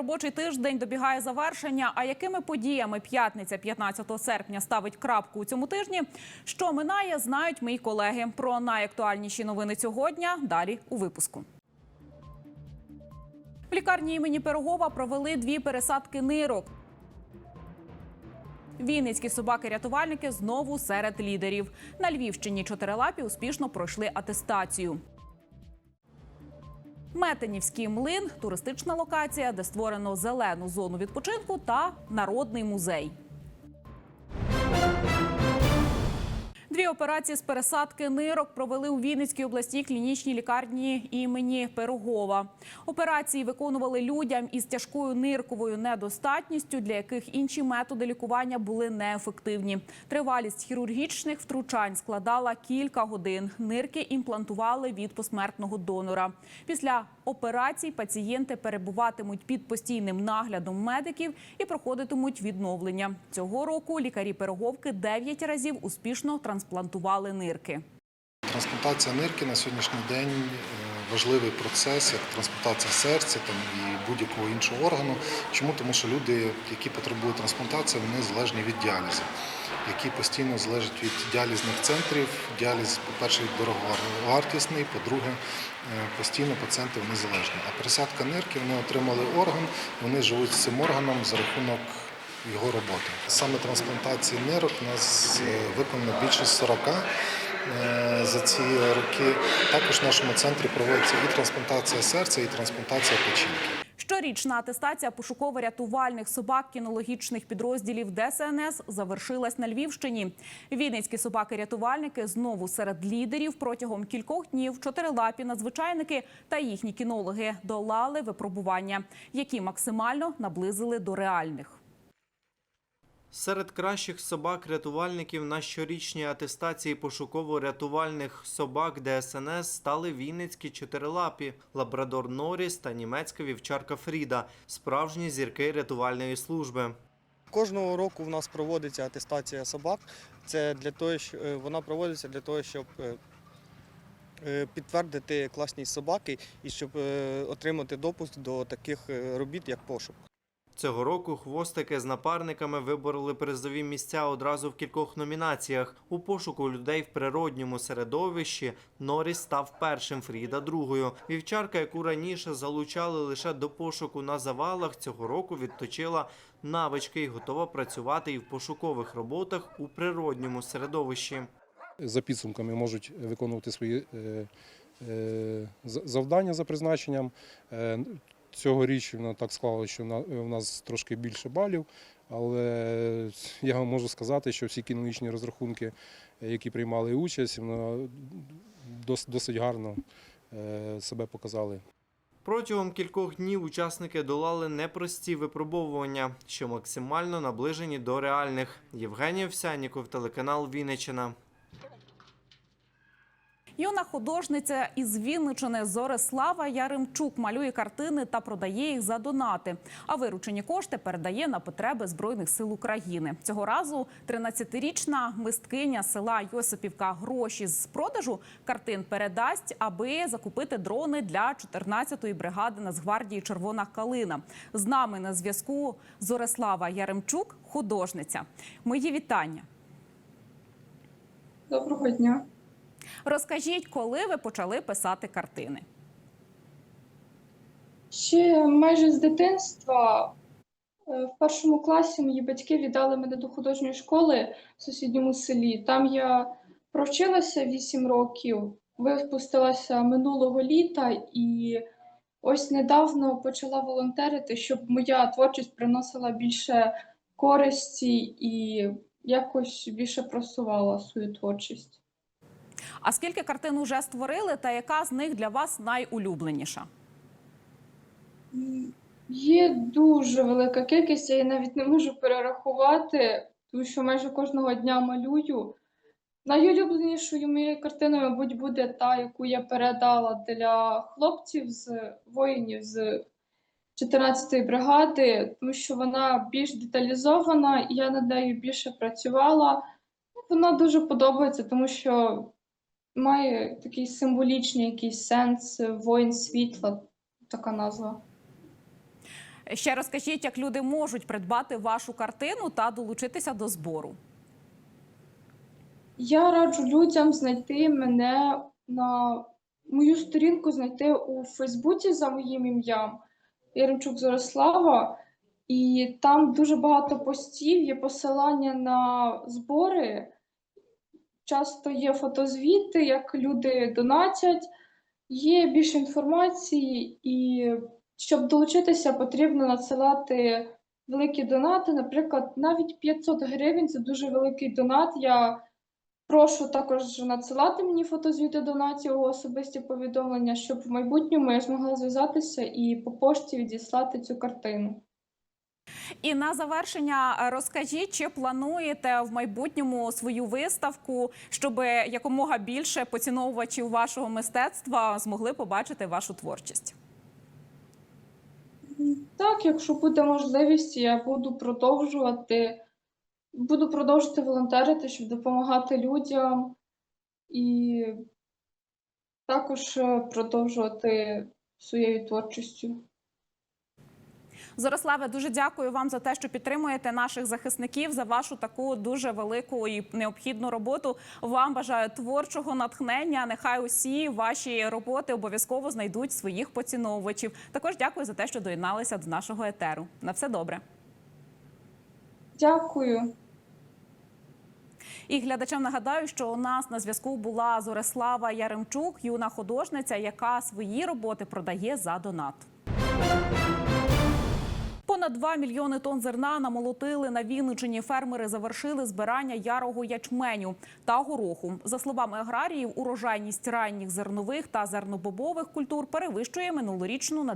робочий тиждень добігає завершення. А якими подіями п'ятниця 15 серпня ставить крапку у цьому тижні? Що минає, знають мої колеги. Про найактуальніші новини цього дня далі у випуску. В лікарні імені Пирогова провели дві пересадки нирок. Вінницькі собаки-рятувальники знову серед лідерів. На Львівщині чотирилапі успішно пройшли атестацію. Метенівський млин туристична локація, де створено зелену зону відпочинку та народний музей. Дві операції з пересадки нирок провели у Вінницькій обласній клінічній лікарні імені Пирогова. Операції виконували людям із тяжкою нирковою недостатністю, для яких інші методи лікування були неефективні. Тривалість хірургічних втручань складала кілька годин. Нирки імплантували від посмертного донора. Після операцій пацієнти перебуватимуть під постійним наглядом медиків і проходитимуть відновлення. Цього року лікарі Пироговки 9 разів успішно трансплантували нирки. Трансплантація нирки на сьогоднішній день важливий процес, як трансплантація серця там, і будь-якого іншого органу. Чому? Тому що люди, які потребують трансплантації, вони залежні від діалізу, які постійно залежать від діалізних центрів. Діаліз, по-перше, дороговартісний, по-друге, е, постійно пацієнти вони залежні. А пересадка нирки, вони отримали орган, вони живуть з цим органом за рахунок його роботи. Саме трансплантації нирок у нас е, виконано більше 40 е, за ці роки. Також в нашому центрі проводиться і трансплантація серця, і трансплантація печінки. Щорічна атестація пошуково-рятувальних собак кінологічних підрозділів ДСНС завершилась на Львівщині. Вінницькі собаки-рятувальники знову серед лідерів протягом кількох днів чотирилапі надзвичайники та їхні кінологи долали випробування, які максимально наблизили до реальних. Серед кращих собак-рятувальників на щорічній атестації пошуково-рятувальних собак ДСНС стали вінницькі чотирилапі, лабрадор Норріс та німецька вівчарка Фріда, справжні зірки рятувальної служби. Кожного року в нас проводиться атестація собак. Це для того, що е, вона проводиться для того, щоб е, е, підтвердити класність собаки і щоб отримати допуск до таких робіт, як пошук. Цього року хвостики з напарниками вибороли призові місця одразу в кількох номінаціях. У пошуку людей в природньому середовищі Норріс став першим, Фріда другою. Вівчарка, яку раніше залучали лише до пошуку на завалах, цього року відточила навички і готова працювати і в пошукових роботах у природньому середовищі. за підсумками можуть виконувати свої е, е, завдання за призначенням. Е, Цьогоріч воно так склалося, що на- у нас трошки більше балів, але я вам можу сказати, що всі кінологічні розрахунки, е, які приймали участь, досить гарно е, себе показали. Протягом кількох днів учасники долали непрості випробовування, що максимально наближені до реальних. Євгеній Овсянніков, телеканал Вінниччина. Юна художниця із Вінничини Зорислава Яремчук малює картини та продає їх за донати. А виручені кошти передає на потреби збройних сил України. Цього разу 13-річна мисткиня села Йосипівка гроші з продажу картин передасть, аби закупити дрони для 14-ї бригади Нацгвардії Червона калина. З нами на зв'язку Зорислава Яремчук, художниця. Мої вітання. Доброго дня. Розкажіть, коли ви почали писати картини? Ще майже з дитинства е, в першому класі мої батьки віддали мене до художньої школи в сусідньому селі. Там я провчилася 8 років, випустилася минулого літа і ось недавно почала волонтерити, щоб моя творчість приносила більше користі і якось більше просувала свою творчість. А скільки картин вже створили, та яка з них для вас найулюбленіша? Є дуже велика кількість, я її навіть не можу перерахувати, тому що майже кожного дня малюю. Найулюбленішою моєю картиною, мабуть, буде та, яку я передала для хлопців з воїнів з 14-ї бригади, тому що вона більш деталізована, і я над нею більше працювала. Вона дуже подобається, тому що має такий символічний якийсь сенс воїн світла, така назва. Ще розкажіть, як люди можуть придбати вашу картину та долучитися до збору. Я раджу людям знайти мене на мою сторінку знайти у Фейсбуці за моїм ім'ям Яремчук Зорислава, і там дуже багато постів, є посилання на збори. Часто є фотозвіти, як люди донатять, є більше інформації, і щоб долучитися, потрібно надсилати великі донати. Наприклад, навіть 500 гривень це дуже великий донат. Я Прошу також надсилати мені фотозвіти донатів особисті повідомлення, щоб в майбутньому я змогла зв'язатися і по пошті відіслати цю картину. І на завершення е, розкажіть, чи плануєте в майбутньому свою виставку, щоб якомога більше поціновувачів вашого мистецтва змогли побачити вашу творчість? Так, якщо буде можливість, я буду продовжувати, буду продовжувати волонтерити, щоб допомагати людям і також е, продовжувати своєю творчістю. Зориславе, дуже дякую вам за те, що підтримуєте наших захисників за вашу таку дуже велику і необхідну роботу. Вам бажаю творчого натхнення. Нехай усі ваші роботи обов'язково знайдуть своїх поціновувачів. Також дякую за те, що доєдналися до нашого етеру. На все добре. Дякую. І глядачам нагадаю, що у нас на зв'язку була Зорислава Яремчук, юна художниця, яка свої роботи продає за донат. Понад 2 мільйони тонн зерна намолотили на Вінничині. Фермери завершили збирання ярого ячменю та гороху. За словами аграріїв, урожайність ранніх зернових та зернобобових культур перевищує минулорічну на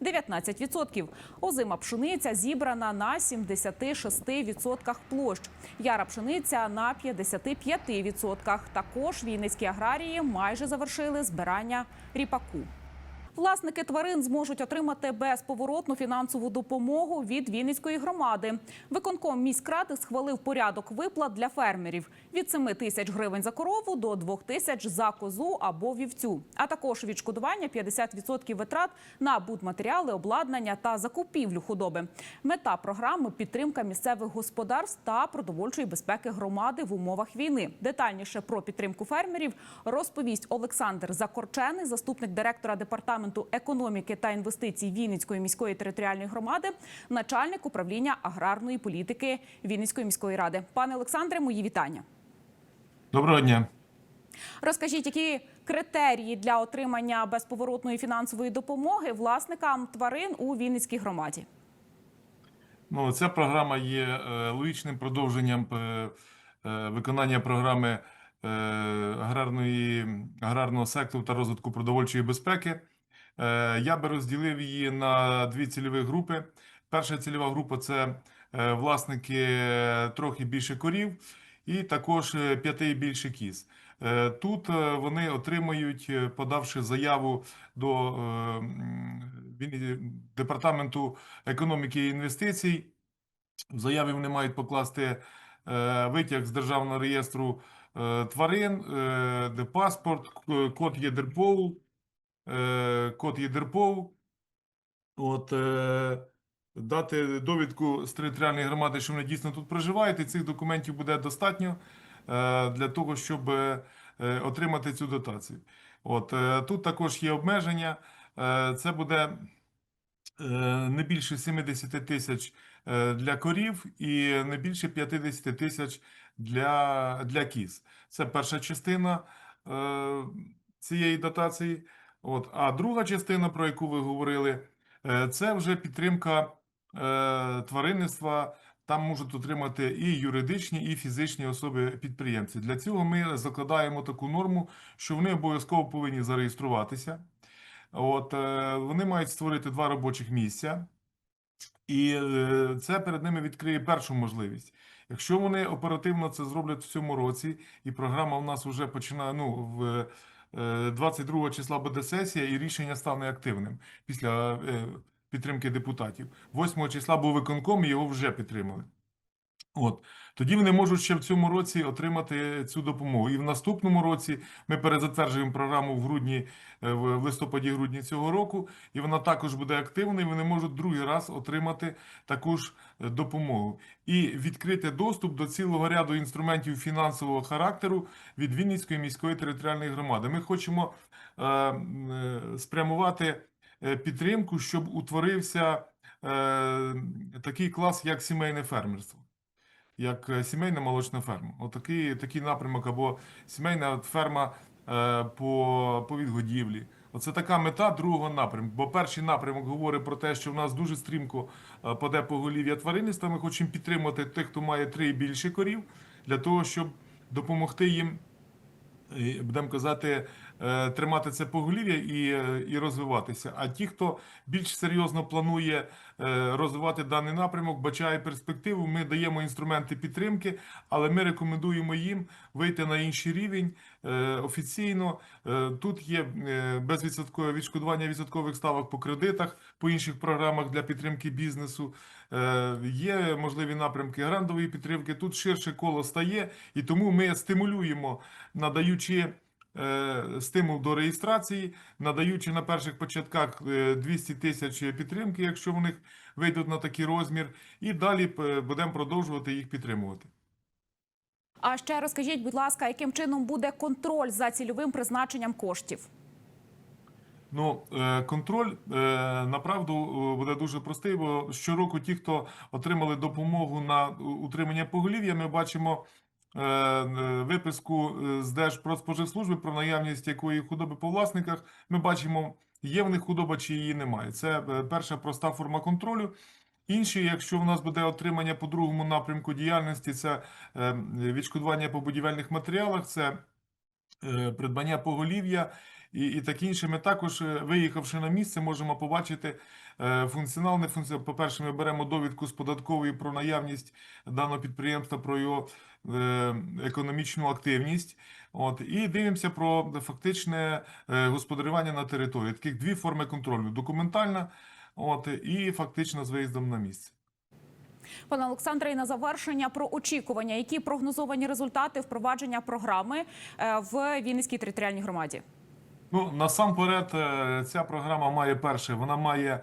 10-19%. Озима пшениця зібрана на 76% площ. Яра пшениця на 55%. Також вінницькі аграрії майже завершили збирання ріпаку. Власники тварин зможуть отримати безповоротну фінансову допомогу від Вінницької громади. Виконком міськради схвалив порядок виплат для фермерів від 7 тисяч гривень за корову до 2 тисяч за козу або вівцю, а також відшкодування 50% витрат на будматеріали, обладнання та закупівлю худоби. Мета програми підтримка місцевих господарств та продовольчої безпеки громади в умовах війни. Детальніше про підтримку фермерів розповість Олександр Закорчений, заступник директора департаменту економіки та інвестицій Вінницької міської територіальної громади, начальник управління аграрної політики Вінницької міської ради. Пане Олександре, мої вітання. Доброго дня. Розкажіть, які критерії для отримання безповоротної фінансової допомоги власникам тварин у Вінницькій громаді? Ну, ця програма є е, логічним продовженням е, е, виконання програми аграрної, аграрного сектору та розвитку продовольчої безпеки. Е, Я би розділив її на дві цільові групи. Перша цільова група це е, власники е, трохи більше корів, і також п'яти і більше кіз. Тут вони отримають, е, подавши заяву до департаменту економіки і інвестицій. В заяві вони мають покласти витяг з державного реєстру тварин, паспорт, код ЄДРПОУ, е, код ЄДРПОУ. От, е, дати довідку з територіальної громади, що вони дійсно тут проживають, і цих документів буде достатньо е, для того, щоб отримати цю дотацію. От, тут також є обмеження. Це буде не більше 70 тисяч для корів і не більше 50 тисяч для, для кіз. Це перша частина цієї дотації. От. А друга частина, про яку ви говорили, е, це вже підтримка е, тваринництва. Там можуть отримати і юридичні, і фізичні особи-підприємці. Для цього ми закладаємо таку норму, що вони обов'язково повинні зареєструватися. От, е, вони мають створити два робочих місця, і це перед ними відкриє першу можливість. Якщо вони оперативно це зроблять в цьому році, і програма в нас вже починає, ну, в 22 числа буде сесія, і рішення стане активним після е, підтримки депутатів. 8 числа був виконком, і його вже підтримали. От тоді вони можуть ще в цьому році отримати цю допомогу. І в наступному році ми перезатверджуємо програму в грудні, е, в листопаді-грудні цього року, і вона також буде активною. Вони можуть другий раз отримати таку ж е, допомогу і відкрити доступ до цілого ряду інструментів фінансового характеру від Вінницької міської територіальної громади. Ми хочемо е, е, спрямувати е, підтримку, щоб утворився е, такий клас, як сімейне фермерство як е, сімейна молочна ферма. Отакий такий напрямок або сімейна ферма е, по, по відгодівлі. Оце така мета другого напрямку. Бо перший напрямок говорить про те, що в нас дуже стрімко е, паде поголів'я тваринництва. Ми хочемо підтримати тих, хто має три і більше корів, для того, щоб допомогти їм будемо казати, тримати це поголів'я і, е, і розвиватися. А ті, хто більш серйозно планує е, розвивати даний напрямок, бачає перспективу, ми даємо інструменти підтримки, але ми рекомендуємо їм вийти на інший рівень е, офіційно. Е, Тут є е, безвідсоткове відшкодування відсоткових ставок по кредитах, по інших програмах для підтримки бізнесу. Е, Є можливі напрямки грантової підтримки. Тут ширше коло стає, і тому ми стимулюємо, надаючи е, стимул до реєстрації, надаючи на перших початках е, 200 тисяч підтримки, якщо в них вийдуть на такий розмір, і далі е, будемо продовжувати їх підтримувати. А ще розкажіть, будь ласка, яким чином буде контроль за цільовим призначенням коштів? Ну, е, контроль е, направду е, буде дуже простий, бо щороку ті, хто отримали допомогу на утримання поголів'я, ми бачимо е, е, виписку е, з Держпродспоживслужби про наявність якої худоби по власниках. Ми бачимо, є в них худоба чи її немає. Це е, перша проста форма контролю. Інші, якщо в нас буде отримання по другому напрямку діяльності, це е, відшкодування по будівельних матеріалах, це е, придбання поголів'я і, і таке інше. Ми також, е, виїхавши на місце, можемо побачити е, функціонал, не функціонал. По-перше, ми беремо довідку з податкової про наявність даного підприємства, про його е, економічну активність. От, і дивимося про фактичне е, господарювання на території. Таких дві форми контролю: документальна от, і фактично з виїздом на місце. Пане Олександре, і на завершення про очікування, які прогнозовані результати впровадження програми е, в Вінницькій територіальній громаді? Ну, насамперед, е, ця програма має перше, вона має е,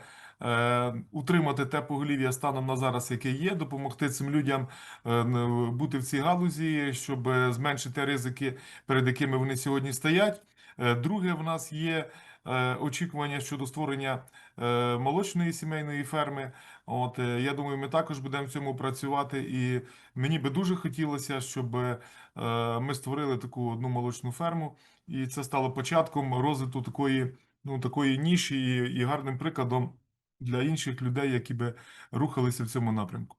утримати те поголів'я станом на зараз, яке є, допомогти цим людям е, бути в цій галузі, щоб зменшити ризики, перед якими вони сьогодні стоять. Е, Друге, в нас є е, очікування щодо створення е, молочної сімейної ферми. От я думаю, ми також будемо в цьому працювати. І мені би дуже хотілося, щоб ми створили таку одну молочну ферму, і це стало початком розвитку такої, ну, такої ніші і, і гарним прикладом для інших людей, які би рухалися в цьому напрямку.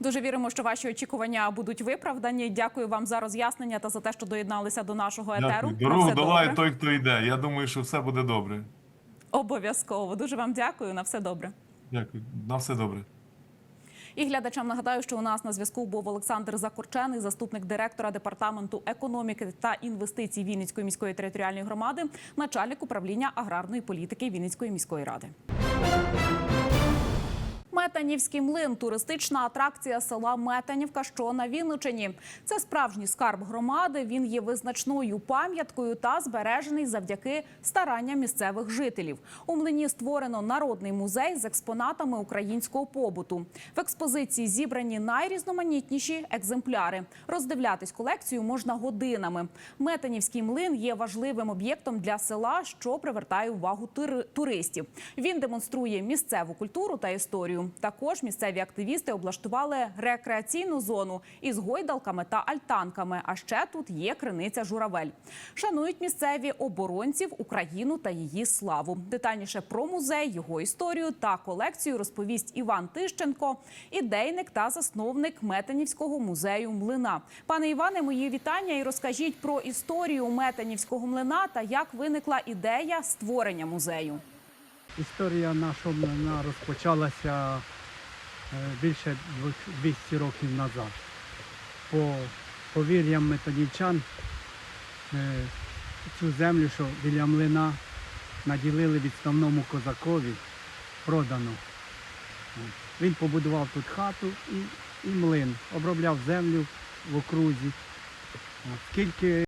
Дуже віримо, що ваші очікування будуть виправдані. Дякую вам за роз'яснення та за те, що доєдналися до нашого етеру. Дякую. Дорогу долає той, хто йде. Я думаю, що все буде добре. Обов'язково. Дуже вам дякую. На все добре. Дякую. На все добре. І глядачам нагадаю, що у нас на зв'язку був Олександр Закурчений, заступник директора департаменту економіки та інвестицій Вінницької міської територіальної громади, начальник управління аграрної політики Вінницької міської ради. Thank you. Метанівський млин туристична атракція села Метанівка, що на Вінничині. Це справжній скарб громади. Він є визначною пам'яткою та збережений завдяки старанням місцевих жителів. У млині створено народний музей з експонатами українського побуту. В експозиції зібрані найрізноманітніші екземпляри. Роздивлятись колекцію можна годинами. Метанівський млин є важливим об'єктом для села, що привертає увагу тури- туристів. Він демонструє місцеву культуру та історію. Також місцеві активісти облаштували рекреаційну зону із гойдалками та альтанками. А ще тут є криниця журавель. Шанують місцеві оборонців Україну та її славу. Детальніше про музей, його історію та колекцію розповість Іван Тищенко, ідейник та засновник Метанівського музею млина. Пане Іване, мої вітання і розкажіть про історію Метанівського млина та як виникла ідея створення музею. Історія нашого млина розпочалася е, більше 200 років назад. По повір'ям методівчан е, цю землю, що біля млина наділили відставному козакові, продано. Він побудував тут хату і і млин. Обробляв землю в окрузі. Скільки